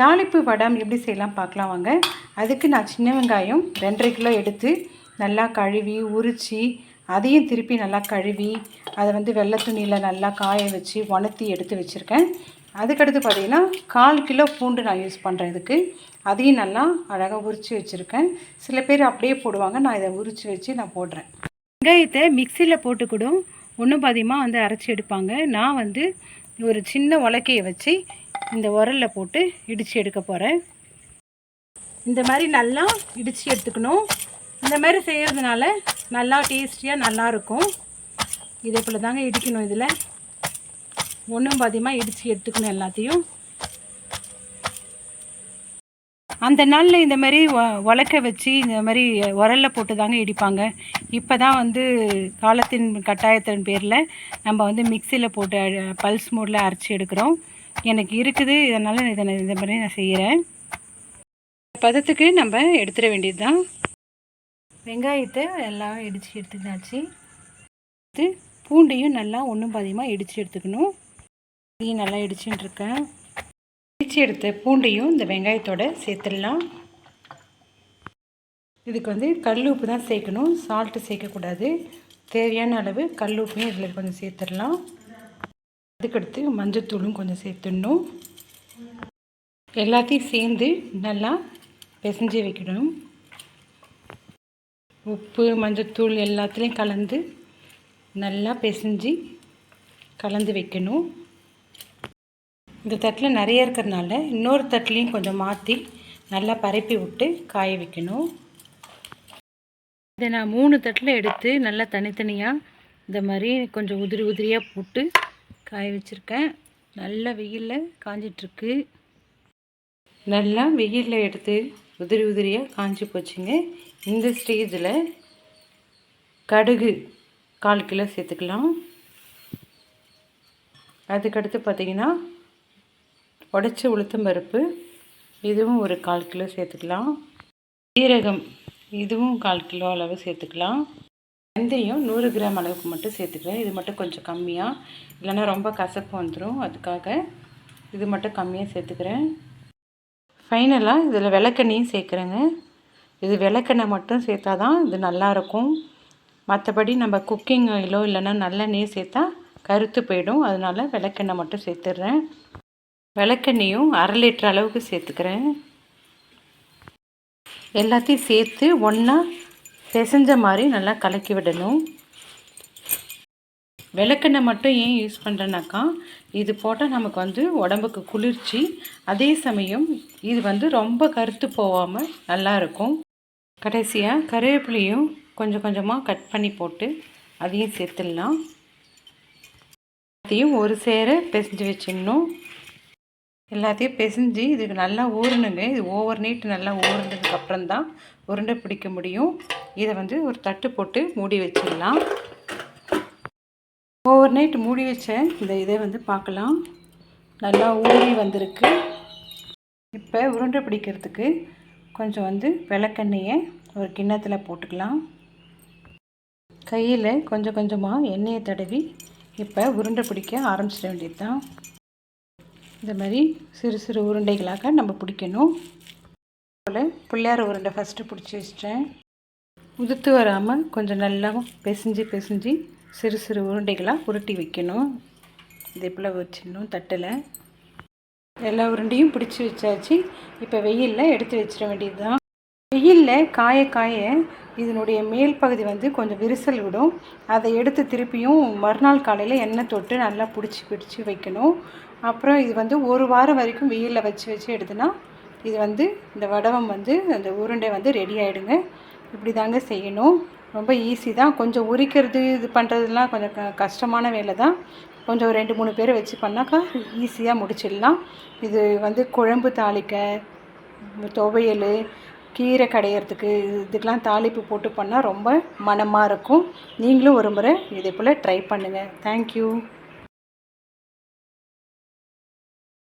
தாளிப்பு வடம் எப்படி செய்யலாம் பார்க்கலாம் வாங்க. அதுக்கு நான் சின்ன வெங்காயம் ரெண்டரை கிலோ எடுத்து நல்லா கழுவி உரித்து அதையும் திருப்பி நல்லா கழுவி அதை வந்து வெள்ளை துணியில் நல்லா காய வச்சு உணர்த்தி எடுத்து வச்சுருக்கேன். அதுக்கடுத்து பார்த்திங்கன்னா கால் கிலோ பூண்டு நான் யூஸ் பண்ணுறேன் இதுக்கு. அதையும் நல்லா அழகாக உரித்து வச்சுருக்கேன். சில பேர் அப்படியே போடுவாங்க நான் இதை உரித்து வச்சு நான் போடுறேன். வெங்காயத்தை மிக்சியில் போட்டு கூட ஒன்றும் பாதியமாக வந்து அரைச்சி எடுப்பாங்க. நான் வந்து ஒரு சின்ன உலக்கையை வச்சு இந்த உரலில் போட்டு இடித்து எடுக்க போகிறேன் இந்த மாதிரி நல்லா இடித்து எடுத்துக்கணும். இந்த மாதிரி செய்கிறதுனால நல்லா டேஸ்டியாக நல்லாயிருக்கும் இதே போல் தாங்க இடிக்கணும் இதில். ஒன்றும் பாதியமாக இடித்து எடுத்துக்கணும் எல்லாத்தையும். அந்த நாளில் இந்த மாதிரி உலக்க வச்சு இந்த மாதிரி உரலில் போட்டு தாங்க இடிப்பாங்க. இப்போ தான் வந்து காலத்தின் கட்டாயத்தின் பேரில் நம்ம வந்து மிக்சியில் போட்டு பல்ஸ் மோடில் அரைச்சி எடுக்கிறோம். எனக்கு இருக்குது இதனால் இதை நான் இந்த மாதிரி நான் செய்கிறேன். பதத்துக்கு நம்ம எடுத்துட வேண்டியது தான் வெங்காயத்தை எல்லாம் இடித்து எடுத்துக்கினாச்சு எடுத்து பூண்டையும் நல்லா ஒன்றும் பாதியமாக இடித்து எடுத்துக்கணும். இதையும் நல்லா இடிச்சுட்டு இருக்கேன். இடித்து எடுத்த பூண்டையும் இந்த வெங்காயத்தோட சேர்த்துடலாம். இதுக்கு வந்து கல் உப்பு தான் சேர்க்கணும். சால்ட்டு சேர்க்கக்கூடாது. தேவையான அளவு கல் உப்பையும் இதில் கொஞ்சம் சேர்த்துடலாம். அதுக்கடுத்து மஞ்சத்தூளும் கொஞ்சம் சேர்த்துடணும் எல்லாத்தையும் சேர்ந்து நல்லா பிசைஞ்சு வைக்கணும். உப்பு மஞ்சத்தூள் எல்லாத்துலேயும் கலந்து நல்லா பிசைஞ்சு கலந்து வைக்கணும். இந்த தட்டில் நிறைய இருக்கிறதுனால இன்னொரு தட்டிலையும் கொஞ்சம் மாற்றி நல்லா பரப்பி விட்டு காய வைக்கணும். இதை நான் மூணு தட்டில் எடுத்து நல்லா தனித்தனியாக இந்த மாதிரி கொஞ்சம் உதிரி உதிரியாக போட்டு காய வச்சுருக்கேன். நல்லா வெயிலில் காஞ்சிட்ருக்கு. நல்லா வெயிலில் எடுத்து உதிரி உதிரியாக காஞ்சி போச்சுங்க. இந்த ஸ்டேஜில் கடுகு கால் கிலோ சேர்த்துக்கலாம். அதுக்கடுத்து பார்த்திங்கன்னா உடச்ச உளுத்தம் பருப்பு இதுவும் ஒரு கால் கிலோ சேர்த்துக்கலாம். சீரகம் இதுவும் கால் கிலோ அளவு சேர்த்துக்கலாம். வெந்தயம் நூறு கிராம் அளவுக்கு மட்டும் சேர்த்துக்கிறேன். இது மட்டும் கொஞ்சம் கம்மியாக இல்லைன்னா ரொம்ப கசப்பு வந்துடும் அதுக்காக இது மட்டும் கம்மியாக சேர்த்துக்கிறேன். ஃபைனலாக இதில் விளக்கெண்ணையும் சேர்க்குறேங்க. இது விளக்கெண்ணெய் மட்டும் சேர்த்தா தான் இது நல்லாயிருக்கும் மற்றபடி நம்ம குக்கிங் ஆயிலோ இல்லைன்னா நல்லெண்ணெயும் சேர்த்தா கருத்து போயிடும். அதனால் விளக்கெண்ணெய் மட்டும் சேர்த்துட்றேன் விளக்கெண்ணையும் அரை லிட்டர் அளவுக்கு சேர்த்துக்கிறேன். எல்லாத்தையும் சேர்த்து ஒன்றா பிசைஞ்ச மாதிரி நல்லா கலக்கி விடணும். விளக்கெண்ணெய் மட்டும் ஏன் யூஸ் பண்ணுறேன்னாக்கா இது போட்டால் நமக்கு வந்து உடம்புக்கு குளிர்ச்சி. அதே சமயம் இது வந்து ரொம்ப கருத்து போகாமல் நல்லாயிருக்கும் கடைசியாக கருவேப்பிலையும் கொஞ்சம் கொஞ்சமாக கட் பண்ணி போட்டு அதையும் சேர்த்துடலாம். அதையும் ஒரு சேர பிசைஞ்சு வச்சிடணும். எல்லாத்தையும் பிசைஞ்சு இதுக்கு நல்லா ஊறணுங்க. இது ஓவர் நைட் நல்லா ஊறினதுக்கப்புறம் தான் உருண்டை பிடிக்க முடியும். இதை வந்து ஒரு தட்டு போட்டு மூடி வச்சிடலாம். ஓவர் நைட் மூடி வச்ச இந்த இதை வந்து பார்க்கலாம். நல்லா ஊறி வந்திருக்கு. இப்போ உருண்டை பிடிக்கிறதுக்கு கொஞ்சம் வந்து விளக்கெண்ணெயை ஒரு கிண்ணத்தில் போட்டுக்கலாம். கையில் கொஞ்சம் கொஞ்சமாக எண்ணெயை தடவி இப்போ உருண்டை பிடிக்க ஆரம்பிச்சிட வேண்டியது தான் இந்த மாதிரி சிறு சிறு உருண்டைகளாக நம்ம பிடிக்கணும். போல் பிள்ளையார உருண்டை ஃபஸ்ட்டு பிடிச்சி வச்சிட்டேன். உதுத்து வராமல் கொஞ்சம் நல்லா பிசைஞ்சு பிசைஞ்சு சிறு சிறு உருண்டைகளாக உருட்டி வைக்கணும். இதே போல் வச்சிடணும் தட்டில். எல்லா உருண்டையும் பிடிச்சி வச்சாச்சு. இப்போ வெயிலில் எடுத்து வச்சிட வேண்டியது தான் வெயிலில் காய காய இதனுடைய மேல் பகுதி வந்து கொஞ்சம் விரிசல் விடும். அதை எடுத்து திருப்பியும் மறுநாள் காலையில் எண்ணெய் தொட்டு நல்லா பிடிச்சி பிடிச்சி வைக்கணும். அப்புறம் இது வந்து ஒரு வாரம் வரைக்கும் வெயிலில் வச்சு வச்சு எடுத்துனா இது வந்து இந்த வடவம் வந்து அந்த உருண்டை வந்து ரெடி ஆகிடுங்க இப்படி தாங்க செய்யணும். ரொம்ப ஈஸி தான். கொஞ்சம் உரிக்கிறது இது பண்ணுறதுலாம் கொஞ்சம் க கஷ்டமான வேலை தான். கொஞ்சம் ரெண்டு மூணு பேர் வச்சு பண்ணாக்கா ஈஸியாக முடிச்சிடலாம். இது வந்து குழம்பு தாளிக்க துவையல் கீரை கடையிறதுக்கு இதுக்கெலாம் தாளிப்பு போட்டு பண்ணால் ரொம்ப மனமாக இருக்கும். நீங்களும் ஒரு முறை இதே போல் ட்ரை பண்ணுங்கள் தேங்க்யூ